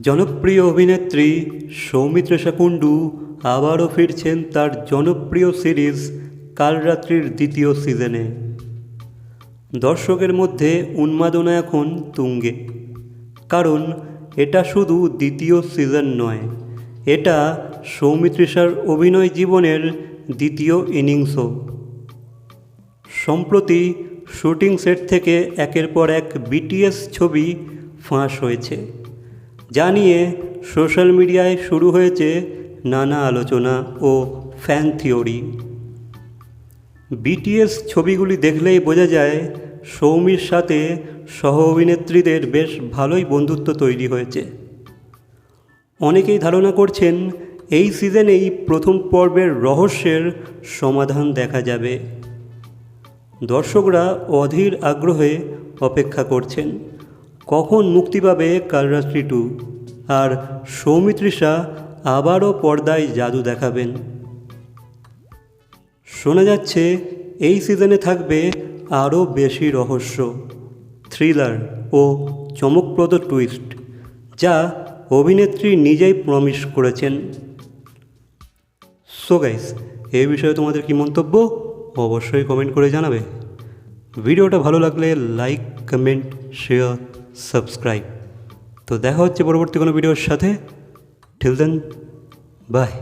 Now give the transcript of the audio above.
জনপ্রিয় অভিনেত্রী সৌমিত্রেশা কুণ্ডু আবারও ফিরছেন তার জনপ্রিয় সিরিজ কালরাত্রির দ্বিতীয় সিজনে। দর্শকের মধ্যে উন্মাদনা এখন তুঙ্গে। কারণ এটা শুধু দ্বিতীয় সিজন নয়, এটা সৌমিত্রিষার অভিনয় জীবনের দ্বিতীয় ইনিংসও। সম্প্রতি শুটিং সেট থেকে একের পর এক বিটিএস ছবি ফাঁস হয়েছে। যা নিয়ে সোশ্যাল মিডিয়ায় শুরু হয়েছে নানা আলোচনা ও ফ্যান থিওরি বিটিএস ছবিগুলি দেখলেই বোঝা যায় সৌমির সাথে সহ অভিনেত্রীদের বেশ ভালোই বন্ধুত্ব তৈরি হয়েছে। অনেকেই ধারণা করছেন এই সিজনেই প্রথম পর্বের রহস্যের সমাধান দেখা যাবে। দর্শকরা অধীর আগ্রহে অপেক্ষা করছেন। কখন মুক্তি পাবে কালরাত্রি টু? আর সৌমিত্রিষা আবারও পর্দায় জাদু দেখাবেন। শোনা যাচ্ছে, এই সিজনে থাকবে আরও বেশি রহস্য, থ্রিলার ও চমকপ্রদ টুইস্ট, যা অভিনেত্রী নিজেই প্রমিস করেছেন। সো গাইস এই বিষয়ে তোমাদের কি মন্তব্য? অবশ্যই কমেন্ট করে জানাবে। ভিডিওটা ভালো লাগলে লাইক কমেন্ট শেয়ার সাবস্ক্রাইব তো দেখা হচ্ছে পরবর্তী কোনো ভিডিওর সাথে। ঠিল দেন বাই